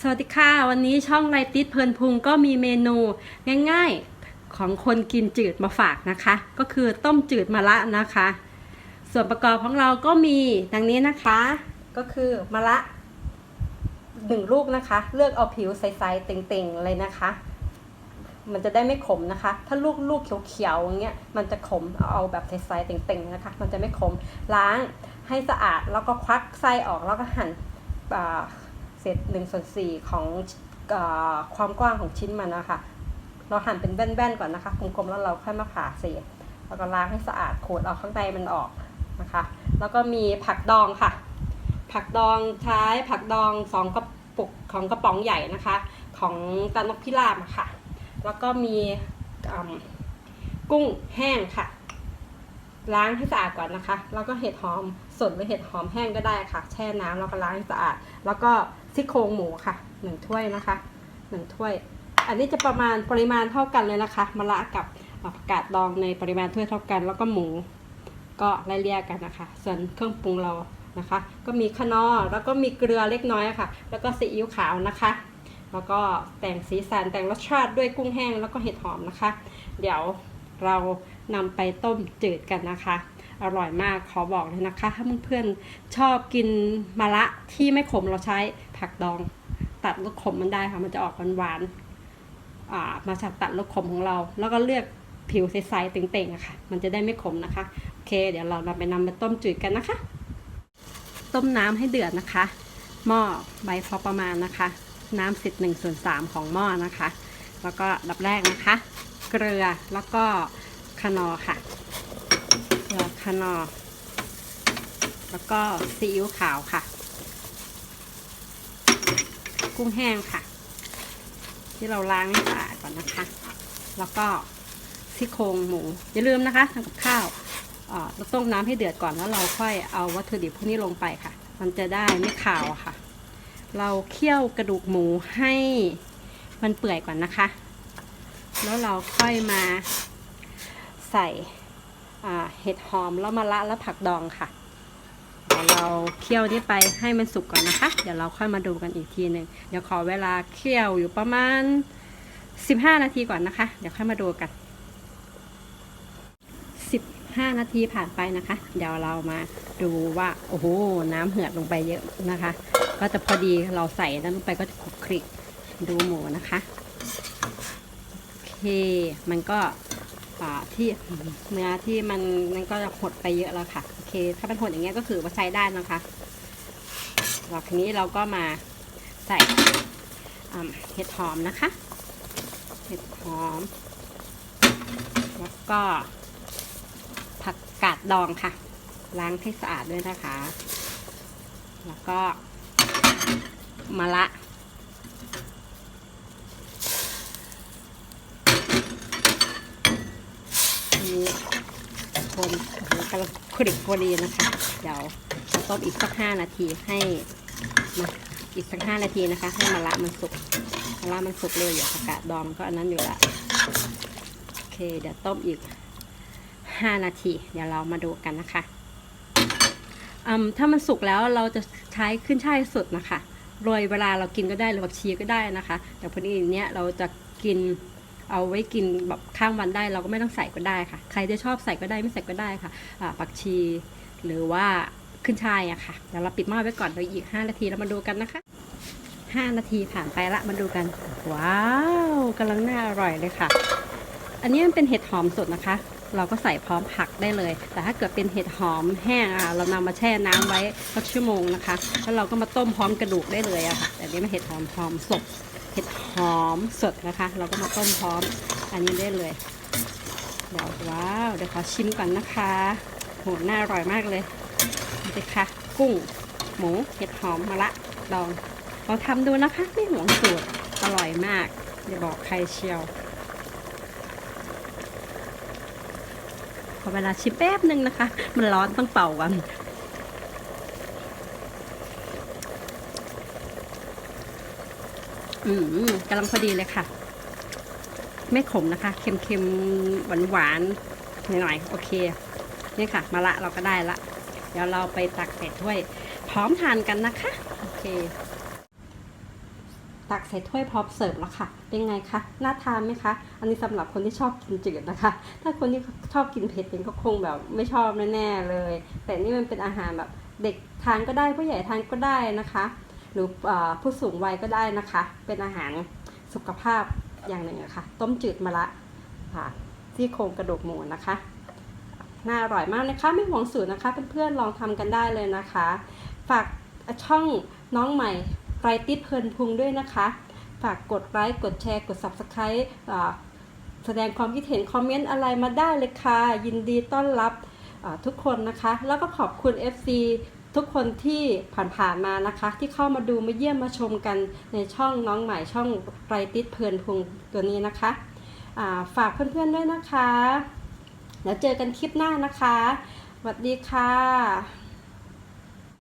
สวัสดีค่ะ วันนี้ช่องไรติดเพลินพุงก็มีเมนูง่ายๆของคนกินจืดมาฝากนะคะ ก็คือต้มจืดมะระนะคะ ส่วนประกอบของเราก็มีดังนี้นะคะ ก็คือมะระหนึ่งลูกนะคะ เลือกเอาผิวใสๆเต่งๆเลยนะคะ มันจะได้ไม่ขมนะคะ ถ้าลูกลูกเขียวๆอย่างเงี้ยมันจะขมเอาแบบใสๆเต่งๆนะคะ มันจะไม่ขมล้างให้สะอาดแล้วก็ควักไส้ออกแล้วก็หั่นอ่า ศษหนึ่งส่วนสี่ของอความกว้างของชิ้นมันนะคะเราหั่นเป็นแว่นๆก่อนนะคะกลมๆแล้วเราค่อยมาผ่าเศษ แล้วก็ล้างให้สะอาดขูดเอาข้างในมันออกนะคะ แล้วก็มีผักดองค่ะ ผักดองใช้ผักดองสองกระปุกของกระป๋องใหญ่นะคะ ของตานกพิราบค่ะ แล้วก็มีกุ้งแห้งค่ะ ล้างให้สะอาดก่อนนะคะ แล้วก็เห็ดหอมสดหรือเห็ดหอมแห้งก็ได้ค่ะ แช่น้ำแล้วก็ล้างให้สะอาด แล้วก็ ซี่โครงหมูค่ะหนึ่งถ้วยนะคะหนึ่งถ้วย อันนี้จะประมาณปริมาณเท่ากันเลยนะคะมะระกับผักกาดดองในปริมาณถ้วยเท่ากัน แล้วก็หมูก็ไล่เลี่ยกันนะคะ ส่วนเครื่องปรุงเรานะคะ ก็มีขนอแล้วก็มีเกลือเล็กน้อยค่ะ แล้วก็ซีอิ๊วขาวนะคะ แล้วก็แต่งสีสันแต่งรสชาติด้วยกุ้งแห้งแล้วก็เห็ดหอมนะคะ เดี๋ยวเรานำไปต้มจืดกันนะคะ อร่อยมากขอบอกเลยนะคะ ถ้าเพื่อนๆชอบกินมะระที่ไม่ขมเราใช้ ผักดอง ตัดรสขมมันได้ค่ะ มันจะออกหวานๆมาจากตัดรสขมของเรา แล้วก็เลือกผิวใสๆเต่งๆอะค่ะ มันจะได้ไม่ขมนะคะ โอเค เดี๋ยวเรานำไปนำไปต้มจืดกันนะคะ ต้มน้ำให้เดือดนะคะ หม้อใบพอประมาณนะคะ น้ำสิบหนึ่งส่วนสามของหม้อนะคะ แล้วก็ดับแรกนะคะ เกลือ แล้วก็คนอค่ะเกลือคนอ แล้วก็ซีอิ๊วขาวค่ะ กุ้งแห้งค่ะ ที่เราล้างให้สะอาดก่อนนะคะ แล้วก็ซี่โครงหมู อย่าลืมนะคะทำกับข้าวเราต้มน้ำให้เดือดก่อนแล้วเราค่อยเอาวัตถุดิบพวกนี้ลงไปค่ะ มันจะได้ไม่ขาวค่ะ เราเคี่ยวกระดูกหมูให้มันเปื่อยก่อนนะคะ แล้วเราค่อยมาใส่เห็ดหอมแล้วมะระและผักดองค่ะ ดี๋ยวเราเคี่ยวนี่ไปให้มันสุกก่อนนะคะ เดี๋ยวเราค่อยมาดูกันอีกทีหนึ่งเดี๋ยวขอเวลาเคี่ยวอยู่ประมาณ 15 นาทีก่อนนะคะ เดี๋ยวค่อยมาดูกัน 15 นาทีผ่านไปนะคะ เดี๋ยวเรามาดูว่าโอ้โหน้ำเหือดลงไปเยอะนะคะ ก็จะพอดีเราใส่นั้นลงไปก็จะคลุกคลิกดูหมูนะคะโอเคมันก็ที่เนื้อที่มันมันก็จะหดไปเยอะแล้วค่ะ เค ถ้าเป็นหดอย่างเงี้ยก็คือว่าใช้ได้นะคะหลังจากนี้เราก็มาใส่เห็ดหอมนะคะ เห็ดหอม แล้วก็ผักกาดดองค่ะ ล้างให้สะอาดด้วยนะคะ แล้วก็มะระมี คนกำลังคลิกพอดีนะคะ เดี๋ยวต้มอีกสักห้านาทีให้มาอีกสักห้านาทีนะคะ ให้มะระมันสุกมะระมันสุกเร็วอยู่ผักกาดดองมันก็อันนั้นอยู่ละโอเค เดี๋ยวต้มอีกห้านาที เดี๋ยวเรามาดูกันนะคะอืมถ้ามันสุกแล้วเราจะใช้ขึ้นช่ายสดนะคะโรยเวลาเรากินก็ได้หรือผักชีก็ได้นะคะ แต่พอดีเนี้ยเราจะกิน เอาไว้กินแบบข้างวันได้ เราก็ไม่ต้องใส่ก็ได้ค่ะ ใครจะชอบใส่ก็ได้ไม่ใส่ก็ได้ค่ะผักชีหรือว่าขึ้นช่ายอะค่ะเดี๋ยวเราปิดหม้อไว้ก่อนเดี๋ยวอีก 5 นาทีเรามาดูกันนะคะ5นาทีผ่านไปละมาดูกัน ว้าวกำลังน่าอร่อยเลยค่ะ อันนี้มันเป็นเห็ดหอมสดนะคะ เราก็ใส่พร้อมผักได้เลย แต่ถ้าเกิดเป็นเห็ดหอมแห้งอะเรานำมาแช่น้ำไว้สักชั่วโมงนะคะ แล้วเราก็มาต้มพร้อมกระดูกได้เลยอะค่ะ แต่นี้มันเห็ดหอมหอมสด เห็ดหอมสดนะคะ เราก็มาต้มพร้อมอันนี้ได้เลยเดี๋ยวว้าวเดี๋ยวขอชิมก่อนนะคะโหน่าอร่อยมากเลยนี่ค่ะ กุ้ง หมู เห็ดหอมมะระลองเราทำดูนะคะไม่หวงสูตรอร่อยมากอย่าบอกใครเชียว อเวลาชิมแป๊บนึงนะคะ มันร้อนต้องเป่ากันอืมกำลังพอดีเลยค่ะ ไม่ขมนะคะ เค็มๆ หวานๆหน่อยๆ โอเค นี่ค่ะ มาละเราก็ได้ละ เดี๋ยวเราไปตักใส่ถ้วย พร้อมทานกันนะคะ โอเค ตักใส่ถ้วยพร้อมเสิร์ฟแล้วค่ะ เป็นไงคะ น่าทานไหมคะ อันนี้สำหรับคนที่ชอบกินจืดนะคะ ถ้าคนที่ชอบกินเผ็ดเป็นก็คงแบบไม่ชอบแน่ๆเลย แต่นี่มันเป็นอาหารแบบเด็กทานก็ได้ผู้ใหญ่ทานก็ได้นะคะ หรือผู้สูงวัยก็ได้นะคะ เป็นอาหารสุขภาพอย่างหนึ่งอะค่ะ ต้มจืดมะระค่ะที่โครงกระดูกหมูนะคะน่าอร่อยมากนะคะ ไม่หวงสูตรนะคะเพื่อนๆลองทำกันได้เลยนะคะ ฝากช่องน้องใหม่ ไรติดเพลินพุงด้วยนะคะ ฝากกดไลค์ กดแชร์ กด subscribe แสดงความคิดเห็นคอมเมนต์อะไรมาได้เลยค่ะ ยินดีต้อนรับทุกคนนะคะ แล้วก็ขอบคุณ FC ทุกคนที่ผ่านๆมานะคะ ที่เข้ามาดูมาเยี่ยมมาชมกันในช่องน้องใหม่ช่องไรติดเพลินพุงตัวนี้นะคะฝากเพื่อนๆด้วยนะคะ แล้วเจอกันคลิปหน้านะคะสวัสดีค่ะ